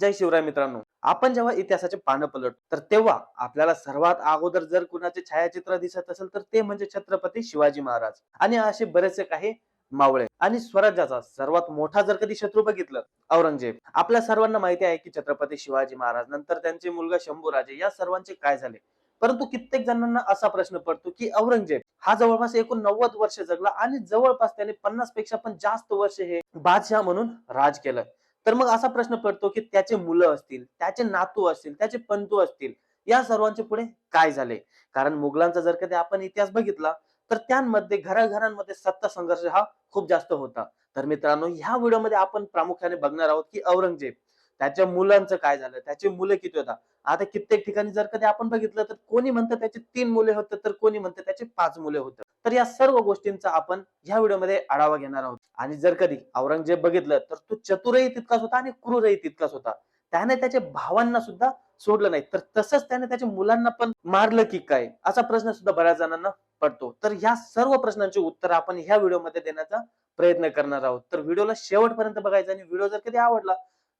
जय शिवराय मित्रांनो. आपण जेव्हा इतिहासाचे पानं पलटतो तर तेव्हा आपल्याला सर्वात अगोदर जर कुणाचे छायाचित्र दिसत असेल तर ते म्हणजे छत्रपती शिवाजी महाराज आणि असे बरेचसे काही मावळे. आणि स्वराज्याचा सर्वात मोठा जर कधी शत्रू बघितलं औरंगजेब. आपल्या सर्वांना माहिती आहे की छत्रपती शिवाजी महाराज नंतर त्यांचे मुलगा शंभूराजे या सर्वांचे काय झाले? परंतु कित्येक जणांना असा प्रश्न पडतो की औरंगजेब हा जवळपास एकूण नव्वद वर्ष जगला आणि जवळपास त्याने पन्नासपेक्षा पण जास्त वर्ष हे बादशाह म्हणून राज केलं. तर मग असा प्रश्न पडतो की त्याचे मुलं असतील त्याचे नातू असतील त्याचे पंतू असतील या सर्वांचे पुढे काय झाले? कारण मुघलांचा जर कधी आपण इतिहास बघितला तर त्यांमध्ये घराघरांमध्ये सत्ता संघर्ष हा खूप जास्त होता. तर मित्रांनो ह्या व्हिडिओमध्ये आपण प्रामुख्याने बघणार आहोत की औरंगजेब त्याच्या मुलांचं काय झालं? त्याचे मुलं किती होता? आता कित्येक ठिकाणी जर कधी आपण बघितलं तर कोणी म्हणतं त्याचे तीन मुले होते तर कोणी म्हणतं त्याचे पाच मुले होते. तर या सर्व गोष्टींचा आपण या व्हिडिओमध्ये आढावा घेणार आहोत. आणि जर कधी औरंगजेब बघितलं तर तो चतुरही तितकाच होता आणि क्रूरही तितकाच होता. त्याने त्याच्या भावांना सुद्धा सोडलं नाही. तर तसंच त्याने त्याच्या मुलांना पण मारलं की काय? असा प्रश्न सुद्धा बऱ्याच जणांना पडतो. तर या सर्व प्रश्नांची उत्तर आपण ह्या व्हिडिओमध्ये देण्याचा प्रयत्न करणार आहोत. तर व्हिडिओला शेवटपर्यंत बघायचा आणि व्हिडिओ जर कधी आवडला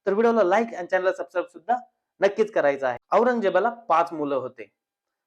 तर व्हिडिओला लाईक आणि चॅनलला सबस्क्राईब सुद्धा नक्कीच करायचं आहे. औरंगजेबाला पाच मुलं होते.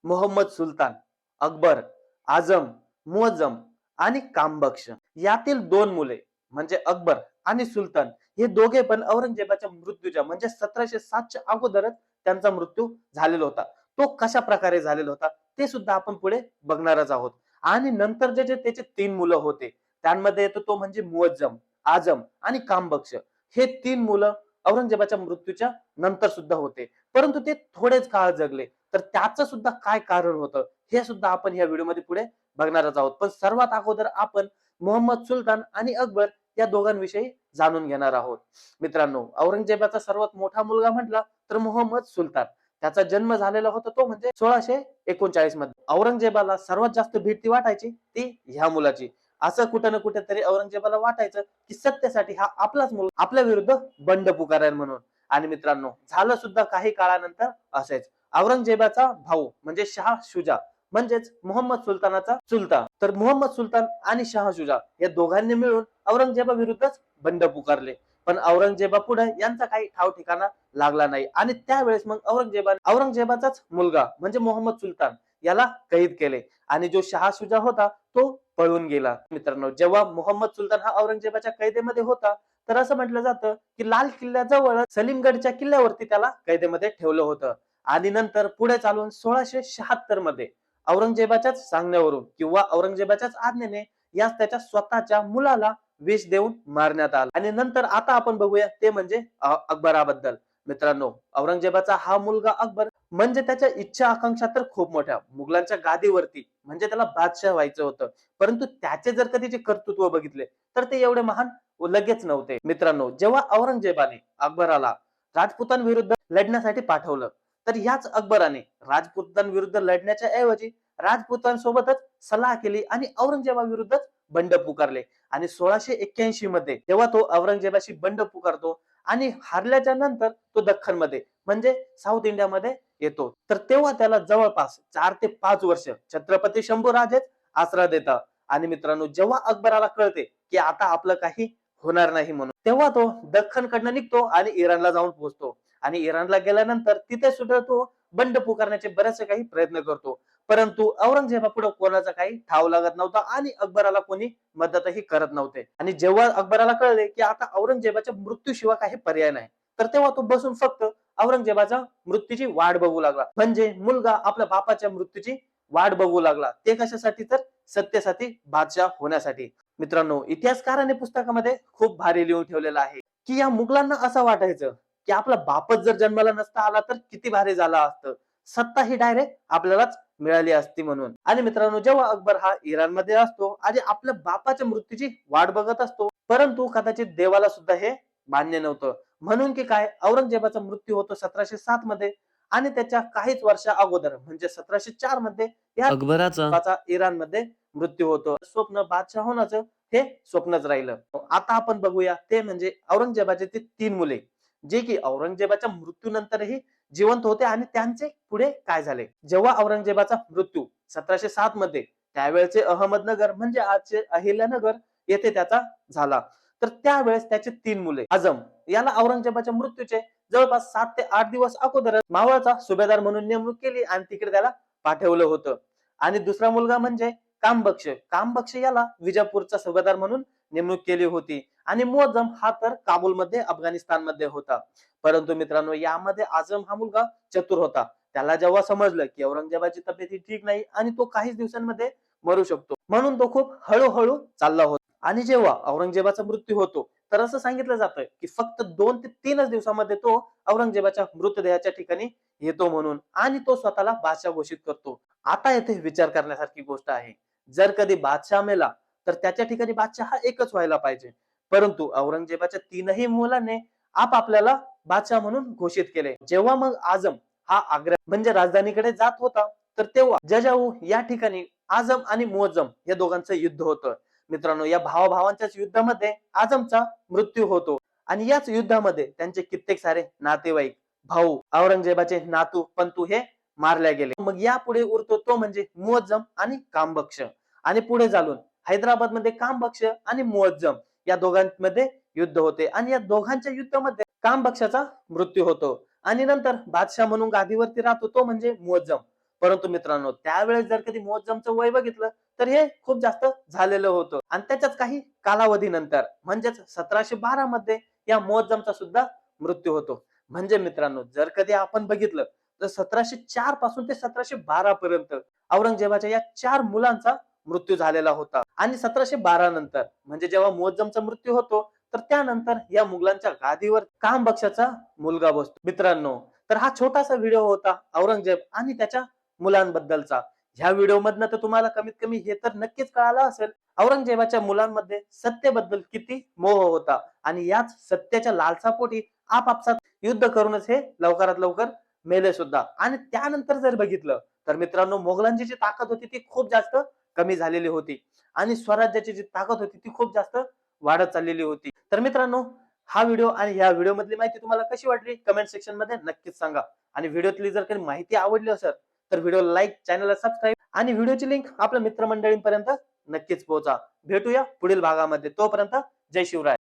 मोहम्मद सुलतान अकबर आझम मुअज्जम आणि कामबक्ष यातील दोन मुले म्हणजे अकबर आणि सुलतान हे दोघे पण औरंगजेबाच्या मृत्यूच्या म्हणजे सतराशे सातच्या अगोदरच त्यांचा मृत्यू झालेला होता. तो कशा प्रकारे झालेला होता ते सुद्धा आपण पुढे बघणारच आहोत. आणि नंतर जे जे त्याचे तीन मुलं होते त्यांमध्ये येतो तो म्हणजे मुअज्जम आजम आणि कामबक्ष हे तीन मुलं औरंगजेबाच्या मृत्यूच्या नंतर सुद्धा होते. परंतु ते थोडेच काळ जगले. तर त्याचं सुद्धा काय कारण होतं? हे सुद्धा आपण या व्हिडिओमध्ये पुढे बघणारच आहोत. पण सर्वात अगोदर आपण मोहम्मद सुलतान आणि अकबर या दोघांविषयी जाणून घेणार आहोत. मित्रांनो औरंगजेबाचा सर्वात मोठा मुलगा म्हटला तर मोहम्मद सुलतान. त्याचा जन्म झालेला होता तो म्हणजे सोळाशे एकोणचाळीसमध्ये औरंगजेबाला सर्वात जास्त भीती वाटायची ती ह्या मुलाची. असं कुठं ना कुठेतरी औरंगजेबाला वाटायचं की सत्यासाठी हा आपलाच मुलगा आपल्या विरुद्ध बंड पुकारेल म्हणून. आणि मित्रांनो झालं सुद्धा काही काळानंतर असेच. औरंगजेबाचा भाऊ म्हणजे शहा शुजा म्हणजेच मोहम्मद सुलतानाचा चुलता. तर मोहम्मद सुलतान आणि शहा शुजा या दोघांनी मिळून औरंगजेबा विरुद्धच बंड पुकारले. पण औरंगजेबा पुढे यांचा काही ठाव ठिकाणा लागला नाही. आणि त्यावेळेस मग औरंगजेबा औरंगजेबाचाच मुलगा म्हणजे मोहम्मद सुलतान याला कैद केले. आणि जो शहा शुजा होता तो पळून गेला. मित्रांनो जेव्हा मोहम्मद सुलतान हा औरंगजेबाच्या कैदेमध्ये होता तर असं म्हटलं जातं की लाल किल्ल्याजवळ सलीमगडच्या किल्ल्यावरती त्याला कैदेमध्ये ठेवलं होतं. आणि नंतर पुढे चालून सोळाशे शहात्तरमध्ये औरंगजेबाच्याच सांगण्यावरून किंवा औरंगजेबाच्याच आज्ञेने यास त्याच्या स्वतःच्या मुलाला विष देऊन मारण्यात आला. आणि नंतर आता आपण बघूया ते म्हणजे अकबराबद्दल मित्रांनो औरंगजेबाचा हा मुलगा अकबर म्हणजे त्याच्या इच्छा आकांक्षा तर खूप मोठ्या. मुघलांच्या गादीवरती म्हणजे त्याला बादशाह व्हायचं होतं. परंतु त्याचे जर कधी जे कर्तृत्व बघितले तर ते एवढे महान लगेच नव्हते. मित्रांनो जेव्हा औरंगजेबाने अकबराला राजपुतांविरुद्ध लढण्यासाठी पाठवलं तर याच अकबराने राजपुतांविरुद्ध लढण्याच्या ऐवजी राजपुतांसोबतच सलाह केली आणि औरंगजेबाविरुद्धच बंड पुकारले. आणि सोळाशे एक्क्याऐंशी मध्ये तेव्हा तो औरंगजेबाशी बंड पुकारतो आणि हारल्याच्या नंतर तो दख्खनमध्ये म्हणजे साऊथ इंडियामध्ये येतो. तर तेव्हा त्याला जवळपास चार ते पाच वर्ष छत्रपती शंभूराजेच आसरा देतात. आणि मित्रांनो जेव्हा अकबराला कळते की आता आपलं काही होणार नाही म्हणून तेव्हा तो दख्खन कडनं निघतो आणि इराणला जाऊन पोहोचतो. आणि इराणला गेल्यानंतर तिथे सुद्धा तो बंड पुकारण्याचे बरेचसे काही प्रयत्न करतो. परंतु औरंगजेबापुढे कोणाचा काही ठाव लागत नव्हता आणि अकबराला कोणी मदतही करत नव्हते. आणि जेव्हा अकबराला कळले की आता औरंगजेबाच्या मृत्यूशिवाय काही पर्याय नाही तर तेव्हा तो बसून फक्त औरंगजेबाचा मृत्यूची वाट बघू लागला. म्हणजे मुलगा आपल्या बापाच्या मृत्यूची वाट बघू लागला. ते कशासाठी तर? सत्तेसाठी बादशाह होण्यासाठी. मित्रांनो इतिहासकाराने पुस्तकामध्ये खूप भारी लिहून ठेवलेलं आहे. की या मुघलांना असं वाटायचं की आपला बापच जर जन्माला नसता आला तर किती भारी झाला असतं. सत्ता ही डायरेक्ट आपल्यालाच मिळाली असती म्हणून. आणि मित्रांनो जेव्हा अकबर हा इराणमध्ये असतो आणि आपल्या बापाच्या मृत्यूची वाट बघत असतो. परंतु कदाचित देवाला सुद्धा हे मान्य नव्हतं. म्हणून की काय? औरंगजेबाचा मृत्यू होतो सतराशे सात मध्ये आणि त्याच्या काहीच वर्षा अगोदर म्हणजे सतराशे चारमध्ये या अकबराचा. इराणमध्ये मृत्यू होतो. स्वप्न बादशाह होण्याचं हे स्वप्नच राहिलं. आता आपण बघूया ते म्हणजे औरंगजेबाचे ते तीन मुले जे की औरंगजेबाच्या मृत्यूनंतरही जिवंत होते आणि त्यांचे पुढे काय झाले? जेव्हा औरंगजेबाचा मृत्यू सतराशे सात मध्ये त्यावेळेचे अहमदनगर म्हणजे आजचे अहिल्यानगर येथे त्याचा झाला. तर त्यावेळेस त्याचे तीन मुले आझम याला औरंगजेबाच्या मृत्यूचे जवळपास सात ते आठ दिवस अगोदर मावळचा सुभेदार म्हणून नेमणूक केली आणि तिकडे त्याला पाठवलं होतं. आणि दुसरा मुलगा म्हणजे कामबक्ष कामबक्ष याला विजापूरचा सुभेदार म्हणून नेमणूक केली होती. आणि मोजम हा तर काबूलमध्ये अफगाणिस्तानमध्ये होता. परंतु मित्रांनो यामध्ये आजम हा मुलगा चतुर होता. त्याला जेव्हा समजलं की औरंगजेबाची तब्येत ठीक नाही आणि तो काहीच दिवसांमध्ये मरू शकतो म्हणून तो खूप हळूहळू चालला होता. आणि जेव्हा औरंगजेबाचा मृत्यू होतो तर असं सांगितलं जातं की फक्त दोन ते तीनच दिवसामध्ये तो औरंगजेबाच्या मृतदेहाच्या ठिकाणी येतो म्हणून आणि तो स्वतःला बादशाह घोषित करतो. आता येथे विचार करण्यासारखी गोष्ट आहे. जर कधी बादशाह मेला तर त्याच्या ठिकाणी बादशाह हा एकच व्हायला पाहिजे. परंतु औरंगजेबाच्या तीनही मुलांनी आपापल्याला बादशाह म्हणून घोषित केले. जेव्हा मग आजम हा आग्रा म्हणजे राजधानीकडे जात होता तर तेव्हा जजाऊ या ठिकाणी आजम आणि मोजम या दोघांचं युद्ध होतं. मित्रांनो या भावाभावांच्याच युद्धामध्ये आजमचा मृत्यू होतो. आणि याच युद्धामध्ये त्यांचे कित्येक सारे नातेवाईक भाऊ औरंगजेबाचे नातू पंतू हे मारल्या गेले. मग यापुढे उरतो तो म्हणजे मुअज्जम आणि कामबक्ष आणि पुढे चालून हैदराबादमध्ये कामबक्ष आणि मुअज्जम या दोघांमध्ये युद्ध होते. आणि या दोघांच्या युद्धामध्ये कामबक्षाचा मृत्यू होतो. आणि नंतर बादशाह म्हणून गादीवरती राहतो तो म्हणजे मुअज्जम परंतु मित्रांनो त्यावेळेस जर कधी मुअज्जमचं वय बघितलं तर हे खूप जास्त झालेलं होतं. आणि त्याच्याच काही कालावधीनंतर म्हणजेच सतराशे बारा मध्ये या मोहजमचा सुद्धा मृत्यू होतो. म्हणजे मित्रांनो जर कधी आपण बघितलं तर सतराशे चारपासून ते सतराशे बारा पर्यंत औरंगजेबाच्या या चार मुलांचा मृत्यू झालेला होता. आणि सतराशे बारा नंतर म्हणजे जेव्हा मोहजमचा मृत्यू होतो तर त्यानंतर या मुघलांच्या गादीवर काम बक्षाचा मुलगा बसतो. मित्रांनो तर हा छोटासा व्हिडिओ होता औरंगजेब आणि त्याच्या मुलांबद्दलचा. ह्या व्हिडिओ मधनं तर तुम्हाला कमीत कमी हे तर नक्कीच कळालं असेल. औरंगजेबाच्या मुलांमध्ये सत्तेबद्दल किती मोह होता आणि याच सत्याच्या लालसापोटी आपापसात युद्ध करूनच हे लवकरात लवकर मेले सुद्धा. आणि त्यानंतर जर बघितलं तर मित्रांनो मोगलांची जी ताकद होती ती खूप जास्त कमी झालेली होती. आणि स्वराज्याची जी ताकद होती ती खूप जास्त वाढत चाललेली होती. तर मित्रांनो हा व्हिडिओ आणि या व्हिडिओ मधली माहिती तुम्हाला कशी वाटली? कमेंट सेक्शनमध्ये नक्कीच सांगा. आणि व्हिडिओतली जर काही माहिती आवडली असेल तर व्हिडिओ लाईक चॅनलला सबस्क्राईब आणि व्हिडिओची लिंक आपल्या मित्रमंडळींपर्यंत नक्कीच पोहोचा. भेटूया पुढील भागामध्ये. तोपर्यंत जय शिवराय.